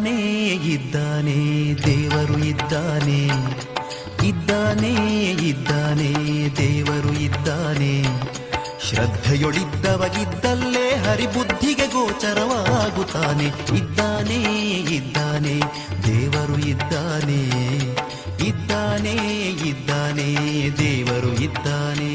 ಇದ್ದಾನೆ ದೇವರು ಇದ್ದಾನೆ. ಇದ್ದಾನೆ ಇದ್ದಾನೆ, ದೇವರು ಇದ್ದಾನೆ. ಶ್ರದ್ಧೆಯೊಳಿದ್ದವಗಿದ್ದಲ್ಲೇ ಹರಿಬುದ್ಧಿಗೆ ಗೋಚರವಾಗುತ್ತಾನೆ. ಇದ್ದಾನೆ ಇದ್ದಾನೆ, ದೇವರು ಇದ್ದಾನೆ. ಇದ್ದಾನೆ ಇದ್ದಾನೆ, ದೇವರು ಇದ್ದಾನೆ.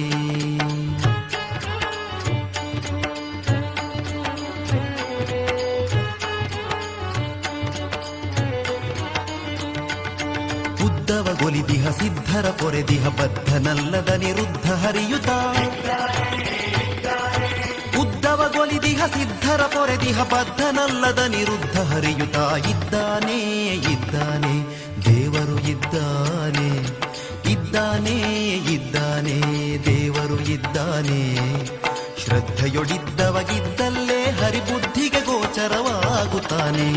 ಸಿದ್ಧರ ಪೊರೆದಿಹ ಬದ್ಧನಲ್ಲದ ನಿರುದ್ಧ ಹರಿಯುತ. ಉದ್ದವ ಗೊಲಿದಿಹ ಸಿದ್ಧರ ಪೊರೆದಿಹ ಬದ್ಧನಲ್ಲದ ನಿರುದ್ಧ ಹರಿಯುತ. ಇದ್ದಾನೆ ಇದ್ದಾನೆ, ದೇವರು ಇದ್ದಾನೆ ಇದ್ದಾನೆ ಇದ್ದಾನೆ, ದೇವರು ಇದ್ದಾನೆ. ಶ್ರದ್ಧೆಯೊಡಿದ್ದವಗಿದ್ದಲ್ಲೇ ಹರಿಬುದ್ಧಿಗೆ ಗೋಚರವಾಗುತ್ತಾನೆ.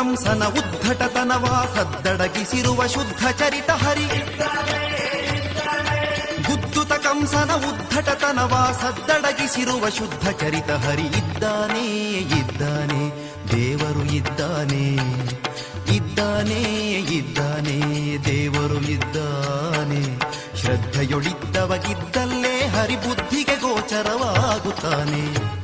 ಕಂಸನ ಉದ್ಧಟತನವ ಸದ್ದಡಗಿಸಿರುವ ಶುದ್ಧ ಚರಿತ ಹರಿ. ಗುದ್ದುತ ಕಂಸನ ಉದ್ಧಟತನವ ಸದ್ದಡಗಿಸಿರುವ ಶುದ್ಧ ಚರಿತ ಹರಿ. ಇದ್ದಾನೆ ಇದ್ದಾನೆ, ದೇವರು ಇದ್ದಾನೆ ಇದ್ದಾನೆ ಇದ್ದಾನೆ, ದೇವರು ಇದ್ದಾನೆ. ಹರಿ ಬುದ್ಧಿಗೆ ಗೋಚರವಾಗುತ್ತಾನೆ.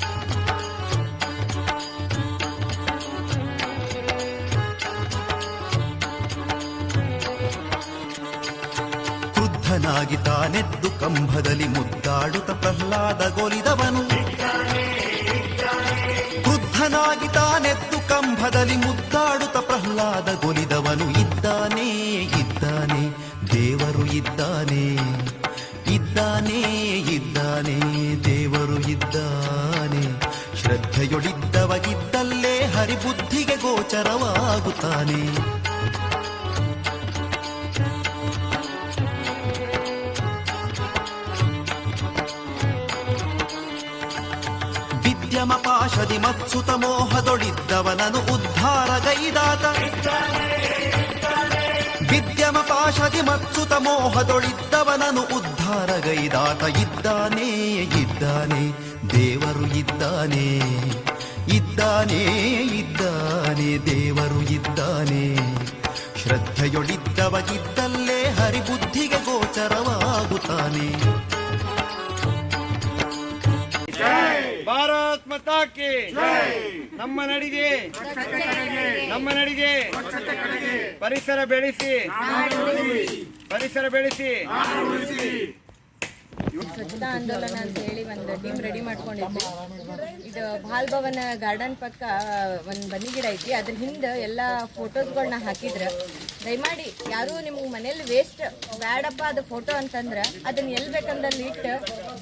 ಕ್ರುದ್ಧನಾಗಿ ತಾನೆದ್ದು ಕಂಬದಲ್ಲಿ ಮುದ್ದಾಡುತ್ತ ಪ್ರಹ್ಲಾದ ಗೊಲಿದವನು. ಕ್ರುದ್ಧನಾಗಿ ತಾನೆದ್ದು ಕಂಬದಲ್ಲಿ ಮುದ್ದಾಡುತ್ತ ಪ್ರಹ್ಲಾದ ಗೊಲಿದವನು. ಇದ್ದಾನೆ ಇದ್ದಾನೆ, ದೇವರು ಇದ್ದಾನೆ ಇದ್ದಾನೆ ಇದ್ದಾನೆ, ದೇವರು ಇದ್ದಾನೆ. ಶ್ರದ್ಧೆಯೊಡಿದ್ದವಗಿದ್ದಲ್ಲೇ ಹರಿಬುದ್ಧಿಗೆ ಗೋಚರವಾಗುತ್ತಾನೆ. ಪಾಶದಿ ಮತ್ಸುತ ಮೋಹದೊಳಿದ್ದವನನು ಉದ್ಧಾರಗೈದಾತ ವಿದ್ಯಮ ಪಾಶದಿ ಮತ್ಸುತ ಮೋಹದೊಳಿದ್ದವನನು ಉದ್ಧಾರಗೈದಾತ ಇದ್ದಾನೆ ಇದ್ದಾನೆ, ದೇವರು ಇದ್ದಾನೆ ಇದ್ದಾನೆ ಇದ್ದಾನೆ, ದೇವರು ಇದ್ದಾನೆ. ಶ್ರದ್ಧೆಯೊಳಿದ್ದವಗಿದ್ದಲ್ಲೇ ಹರಿಬುದ್ಧಿಗೆ ಗೋಚರವಾಗುತ್ತಾನೆ. ಮಾತಾ ನಮ್ಮ ನಡಿಗೆ. ನಮ್ಮ ನಡಿಗೆ. ಪರಿಸರ ಬೆಳೆಸಿ. ಪರಿಸರ ಬೆಳೆಸಿ. ಸ್ವಚ್ಛತಾ ಆಂದೋಲನ ಅಂತ ಹೇಳಿ ಒಂದು ಟೀಮ್ ರೆಡಿ ಮಾಡ್ಕೊಂಡಿದ್ವಿ. ಇದು ಬಾಲ್ ಭವನ ಗಾರ್ಡನ್ ಪಕ್ಕ ಒಂದು ಬನ್ನಿ ಗಿಡ ಐತಿ. ಅದ್ರ ಹಿಂದೆ ಎಲ್ಲ ಫೋಟೋಸ್ಗಳನ್ನ ಹಾಕಿದ್ರ. ದಯಮಾಡಿ ಯಾರು ನಿಮ್ಗೆ ಮನೇಲಿ ವೇಸ್ಟ್ ಬ್ಯಾಡಪ್ಪ ಅದು ಫೋಟೋ ಅಂತಂದ್ರೆ ಅದನ್ನ ಎಲ್ಲಿ ಬೇಕಂದಲ್ಲಿ ಇಟ್ಟು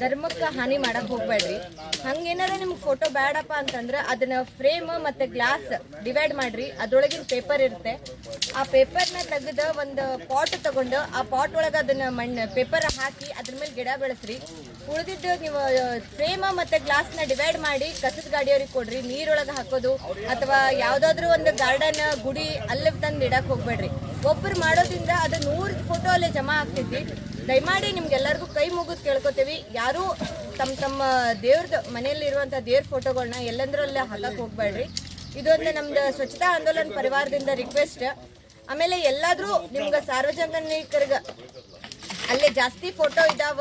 ಧರ್ಮಕ್ಕೆ ಹಾನಿ ಮಾಡಕ್ ಹೋಗ್ಬೇಡ್ರಿ. ಹಂಗೇನಾರ ನಿಮ್ಗೆ ಫೋಟೋ ಬೇಡಪ್ಪ ಅಂತಂದ್ರೆ ಅದನ್ನ ಫ್ರೇಮ್ ಮತ್ತೆ ಗ್ಲಾಸ್ ಡಿವೈಡ್ ಮಾಡ್ರಿ. ಅದ್ರೊಳಗಿನ ಪೇಪರ್ ಇರುತ್ತೆ. ಆ ಪೇಪರ್ನ ತೆಗೆದು ಒಂದು ಪಾಟ್ ತಗೊಂಡು ಆ ಪಾಟ್ ಒಳಗೆ ಅದನ್ನ ಮಣ್ಣು ಪೇಪರ್ ಹಾಕಿ ಅದ್ರ ಮೇಲೆ ಗಿಡ ಬೆಳೆಸ್ರಿ. ಉಳಿದಿದ್ದು ನೀವು ಫ್ರೇಮ್ ಮತ್ತೆ ಗ್ಲಾಸ್ನ ಡಿವೈಡ್ ಮಾಡಿ ಕಸದ ಗಾಡಿಯವ್ರಿಗೆ ಕೊಡ್ರಿ. ನೀರೊಳಗೆ ಹಾಕೋದು ಅಥವಾ ಯಾವ್ದಾದ್ರು ಒಂದು ಗಾರ್ಡನ್ ಗುಡಿ ಅಲ್ಲಿ ತಂದು ಇಡಕ್ ಹೋಗ್ಬೇಡ್ರಿ. ಒಬ್ರು ಮಾಡೋದ್ರಿಂದ ಅದು ನೂರು ಫೋಟೋ ಅಲ್ಲೇ ಜಮಾ ಆಗ್ತೈತಿ. ದಯಮಾಡಿ ನಿಮ್ಗೆಲ್ಲರಿಗೂ ಕೈ ಮುಗಿದು ಕೇಳ್ಕೊತೀವಿ. ಯಾರು ತಮ್ಮ ತಮ್ಮ ದೇವ್ರದ್ದು ಮನೆಯಲ್ಲಿ ಇರುವಂತ ದೇವ್ರ ಫೋಟೋಗಳನ್ನ ಎಲ್ಲಂದ್ರಲ್ಲೇ ಹಾಕಕ್ಕೆ ಹೋಗ್ಬೇಡ್ರಿ. ಇದೊಂದು ನಮ್ದು ಸ್ವಚ್ಛತಾ ಆಂದೋಲನ ಪರಿವಾರದಿಂದ ರಿಕ್ವೆಸ್ಟ್ ಆಮೇಲೆ ಎಲ್ಲಾದ್ರೂ ನಿಮ್ಗೆ ಸಾರ್ವಜನಿಕರಿಗೆ ಅಲ್ಲೇ ಜಾಸ್ತಿ ಫೋಟೋ ಇದಾವ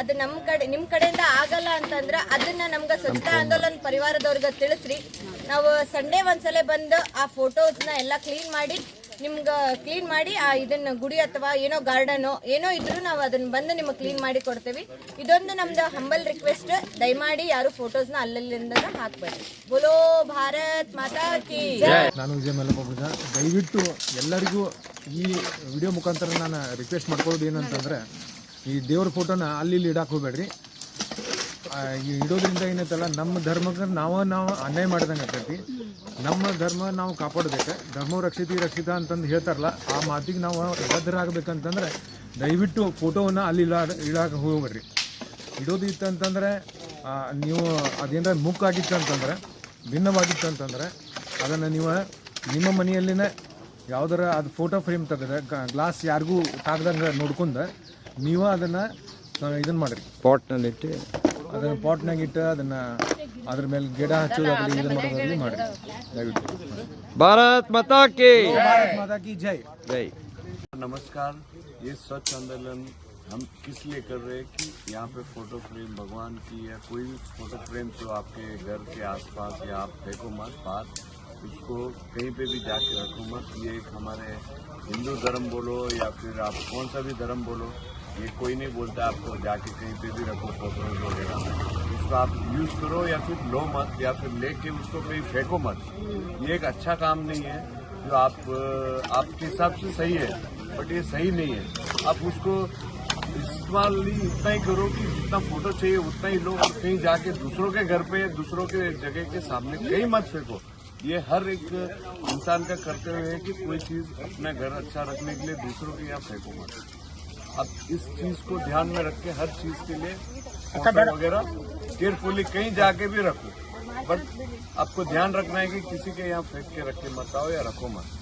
ಅದು ನಮ್ಮ ಕಡೆ ನಿಮ್ಮ ಕಡೆಯಿಂದ ಆಗಲ್ಲ ಅಂತಂದ್ರೆ ಅದನ್ನ ನಮ್ಗೆ ಸ್ವಚ್ಛತಾ ಆಂದೋಲನ ಪರಿವಾರದವ್ರಿಗೆ ತಿಳಿಸ್ರಿ. ನಾವು ಸಂಡೇ ಒಂದ್ಸಲ ಬಂದು ಆ ಫೋಟೋಸ್ನ ಎಲ್ಲ ಕ್ಲೀನ್ ಮಾಡಿ ನಿಮ್ಗ ಕ್ಲೀನ್ ಮಾಡಿ, ಆ ಇದನ್ನ ಗುಡಿ ಅಥವಾ ಏನೋ ಗಾರ್ಡನ್ ಏನೋ ಇದ್ರು ನಾವು ಅದನ್ನ ಬಂದು ನಿಮಗೆ ಕ್ಲೀನ್ ಮಾಡಿ ಕೊಡ್ತೇವೆ. ಇದೊಂದು ನಮ್ದು ಹಂಬಲ್ ರಿಕ್ವೆಸ್ಟ್ ದಯಮಾಡಿ ಯಾರು ಫೋಟೋಸ್ನ ಅಲ್ಲಲ್ಲಿಂದ ಹಾಕ್ಬೇಡಿ ಬೋಲೋ ಭಾರತ್ ಮಾತಾ ಕಿ ನಾನು ವಿಜಯ ಮಲ್ಲಪ್ಪ ದಯವಿಟ್ಟು ಎಲ್ಲರಿಗೂ ಈ ವಿಡಿಯೋ ಮುಖಾಂತರ ನಾನು ರಿಕ್ವೆಸ್ಟ್ ಮಾಡ್ಕೊಳ್ಳೋದು ಏನಂತಂದ್ರೆ, ಈ ದೇವ್ರ ಫೋಟೋನ ಅಲ್ಲಿ ಇಲ್ಲಿ ಹೋಗ್ಬೇಡ್ರಿ. ಇಡೋದ್ರಿಂದ ಏನೈತಲ್ಲ, ನಮ್ಮ ಧರ್ಮಕ್ಕೆ ನಾವು ನಾವು ಅನ್ಯಾಯ ಮಾಡ್ದಂಗೆ ಆಗ್ತೈತಿ ನಮ್ಮ ಧರ್ಮ ನಾವು ಕಾಪಾಡ್ಬೇಕು. ಧರ್ಮ ರಕ್ಷಿತಿ, ರಕ್ಷಿತ ಅಂತಂದು ಹೇಳ್ತಾರಲ್ಲ, ಆ ಮಾತಿಗೆ ನಾವು ಬದ್ಧರಾಗಬೇಕಂತಂದ್ರೆ ದಯವಿಟ್ಟು ಫೋಟೋವನ್ನು ಅಲ್ಲಿ ಇಡ ಇಡಾಕ ಹೋಗ್ಬೇಡ್ರಿ. ಇಡೋದು ಇತ್ತಂತಂದರೆ ನೀವು ಅದೇನಾರ ಮುಕ್ಕಾಗಿತ್ತು ಅಂತಂದ್ರೆ ಭಿನ್ನವಾಗಿತ್ತು ಅಂತಂದ್ರೆ ಅದನ್ನು ನೀವು ನಿಮ್ಮ ಮನೆಯಲ್ಲಿನೇ ಯಾವ್ದಾರ ಅದು ಫೋಟೋ ಫ್ರೇಮ್ ತೆಗೆದ ಗ್ಲಾಸ್ ಯಾರಿಗೂ ತಾಗ್ದಂಗೆ ನೋಡ್ಕೊಂಡು ನೀವು ಅದನ್ನು ಇದನ್ನು ಮಾಡಿರಿ. ಪಾಟ್ನಲ್ಲಿಟ್ಟು ಅದನ್ನು ಪಾಟ್ನಾಗ ಇಟ್ಟು ಅದನ್ನು ಅದ್ರ ಮೇಲೆ ಗಿಡ ಹಚ್ಚೋದಾಗಲಿ ಇದು ಮಾಡೋದಾಗಲಿ ಮಾಡಿರಿ ದಯವಿಟ್ಟು ಭಾರತ್ ಮಾತಾ ಕಿ ಭಾರತ್ ಮಾತಾ ಕಿ ಜೈ ಜೈ नमस्कार ये स्वच्छ आंदोलन हम किस लिए कर रहे हैं कि यहाँ पे फोटो फ्रेम भगवान की या कोई भी फोटो फ्रेम जो आपके घर के आसपास या आप फेंको मत बाहर उसको कहीं पे भी जाके रखो मत ये एक हमारे हिंदू धर्म बोलो या फिर आप कौन सा भी धर्म बोलो ये कोई नहीं बोलता आपको, जाके कहीं पे भी रखो फ़ोटो वगैरह। उसको आप यूज़ करो या फिर लो मत, या फिर लेके उसको कहीं फेंको मत। ये एक अच्छा काम नहीं है, जो आप, आपके हिसाब से सही है बट ये सही नहीं है। आप उसको इस्तेमाल ही उतना ही करो कि जितना फ़ोटो चाहिए उतना ही लो और कहीं जाके दूसरों के घर पे दूसरों के जगह के सामने कहीं मत फेंको। ये हर एक इंसान का कर्तव्य है कि कोई चीज़ अपना घर अच्छा रखने के लिए दूसरों के यहाँ फेंको मत। अब इस चीज़ को ध्यान में रख के हर चीज़ के लिए वगैरह केयरफुली कहीं जाके भी रखो। बट आपको ध्यान रखना है कि किसी के यहाँ फेंक के रखे मत आओ या रखो मत।